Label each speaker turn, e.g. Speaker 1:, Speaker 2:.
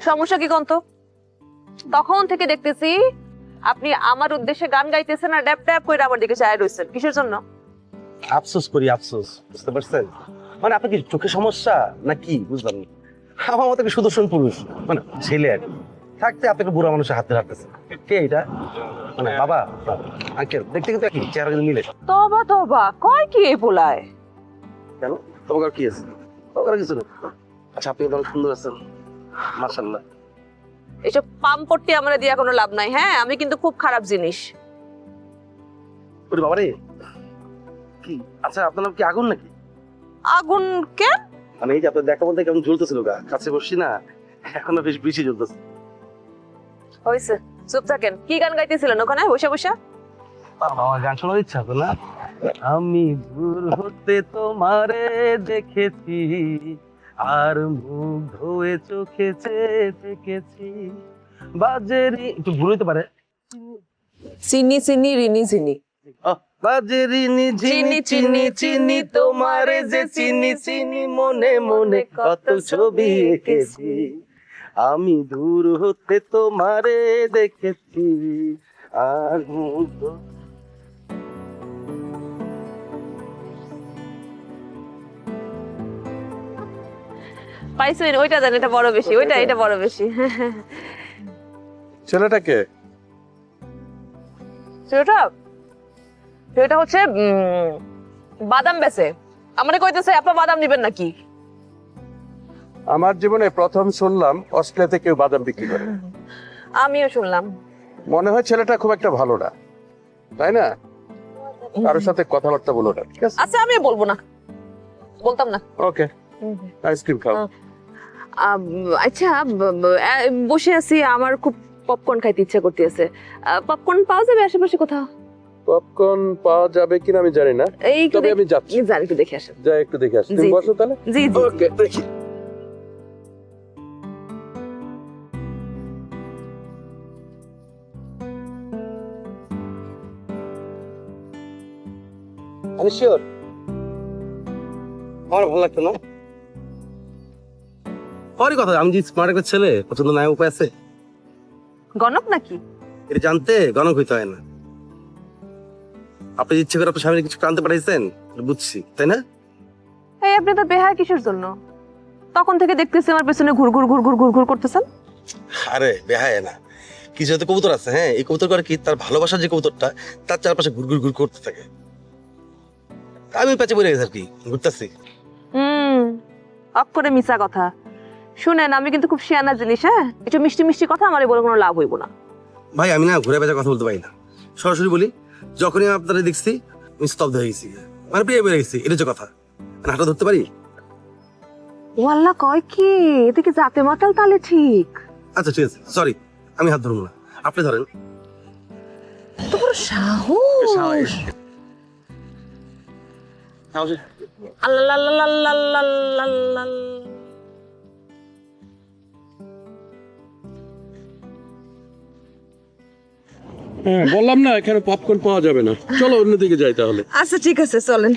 Speaker 1: সমস্যা কি কন্ত? তখন থেকে দেখতেছি আপনি আমার উদ্দেশ্যে গান গাইতেছেন আর ড্যাপ ড্যাপ করে আমার দিকে চায় রয়েছেন কিসের জন্য?
Speaker 2: আফসোস করি আফসোস। বুঝতে পারছেন? মানে আপনার কি চোখে সমস্যা না কি বুঝলাম না। আমার মতো কি সুদর্শন পুরুষ মানে ছেলে আর কি। থাকতে আপনাকে বুড়া মানুষের হাতে রাখতেছে। কে এটা? মানে বাবা আঙ্কেল দেখতে কিন্তু একই চেহারা কিন্তু মিলে।
Speaker 1: তবা তবা কয় কি এই পোলায়?
Speaker 2: কেন? তোমাকে আর কি আছে? তোমাকে আর কিছু না আচ্ছা আপনি তো অনেক সুন্দর আছেন। মার্শাল্লাহ
Speaker 1: এসব পাম পট্টি আমার দিয়া কোনো লাভ নাই। হ্যাঁ আমি কিন্তু খুব খারাপ জিনিস।
Speaker 2: ওরে বাবারে। কি? আচ্ছা আপনার নাম কি আগুন নাকি?
Speaker 1: আগুন কে?
Speaker 2: মানে এই যে আপনার দেখা বলতে কেমন জ্বলতেছিল গা কাছে বসছি না এখনও বেশ বেশি জ্বলতেছে
Speaker 1: হয়েছে চুপ থাকেন। কি গান গাইতেছিলেন ওখানে? বসে বসে।
Speaker 2: বাবা আমার গান শোনার ইচ্ছা তো না? আমি দূর হতে তোমারে দেখেছি। আর মুখ ধোয়ে চোখে চেয়ে দেখেছি বাজেরি একটু ভুল হইতে পারে।
Speaker 1: চিনি চিনি রিনি চিনি।
Speaker 2: বাজেরিনি ঝিনি চিনি চিনি তোমারে যে চিনি চিনি মনে মনে কত ছবি এঁকেছি। আমি দূর হতে তোমারে দেখেছি। আর মুখ
Speaker 1: পাইছেন ওইটা দেন এটা বড় বেশি ওইটা এটা বড় বেশি।
Speaker 3: ছেলেটাকে
Speaker 1: সেটা সেটা হচ্ছে বাদাম বেচে। আমারে কইতেছে আপা বাদাম নিবেন নাকি?
Speaker 3: আমার জীবনে প্রথম শুনলাম অস্ট্রেলিয়াতে কেউ বাদাম বিক্রি করে।
Speaker 1: আমিও শুনলাম।
Speaker 3: মনে হয় ছেলেটা খুব একটা ভালো না। তাই না? কারোর সাথে কথাবার্তা বলো না ঠিক আছে?
Speaker 1: আচ্ছা আমি বলব না। বলতাম না।
Speaker 3: ওকে। আইসক্রিম খাও।
Speaker 1: আচ্ছা বসে আছি আমার খুব পপকর্ন খাইতে ইচ্ছা করতেছে। পপকর্ন পাওয়া যাবে আশেপাশে কোথাও?
Speaker 3: পপকর্ন পাওয়া যাবে কিনা আমি জানি না। তবে আমি যাচ্ছি।
Speaker 1: যান একটু দেখে আসেন।
Speaker 3: যাই একটু দেখে আসি। তুমি বসো তাহলে?
Speaker 1: জি জি।
Speaker 3: ওকে দেখি।
Speaker 2: আমি শিওর আমার ভালো লাগতো না। পরে কথা আমি যে স্মার্ট একটা ছেলে পছন্দ নাই উপায় আছে।
Speaker 1: গণক নাকি?
Speaker 2: এটা জানতে গণক হইতে হয় না। আপনি ইচ্ছে করে আপনার স্বামীর কিছু জানতে পাঠাইছেন বুঝছি তাই না?
Speaker 1: এই আপনি তো বেহায় কিসের জন্য? তখন থেকে দেখতেছি আমার পেছনে ঘুর ঘুর ঘুর ঘুর ঘুর ঘুর করতেছেন।
Speaker 2: আরে বেহায় না। কিছু হয়তো কবুতর আছে হ্যাঁ? এই কবুতর করে কি তার ভালোবাসার যে কবুতরটা তার চারপাশে ঘুর ঘুর ঘুর করতে থাকে। আমি পেঁচে পড়ে গেছি আর কি ঘুরতেছি।
Speaker 1: হুম অক করে মিছা কথা। শুনেন আমি কিন্তু খুব শিয়ানা জিনিস হ্যাঁ? একটু মিষ্টি মিষ্টি কথা আমার বলে কোনো লাভ হইব না।
Speaker 2: ভাই আমি না ঘুরে বেজা কথা বলতে পারি না। সরাসরি বলি যখনই আমি আপনারা দেখছি আমি স্তব্ধ হয়ে গেছি। মানে প্রিয় বেড়ে গেছি এটা হচ্ছে কথা। মানে হাঁটা ধরতে পারি?
Speaker 1: ওয়াল্লা কয় কি? এটা কি জাতে মাতাল তালে ঠিক?
Speaker 2: আচ্ছা ঠিক আছে। সরি আমি হাত ধরবো না। আপনি ধরেন।
Speaker 1: তোর সাহস! আল্লাহ আল্লাহ আল্লাহ আল্লাহ আল্লাহ।
Speaker 3: হ্যাঁ বললাম না, এখানে পপকর্ন পাওয়া যাবে না। চলো অন্যদিকে যাই তাহলে।
Speaker 1: আচ্ছা ঠিক আছে, চলেন।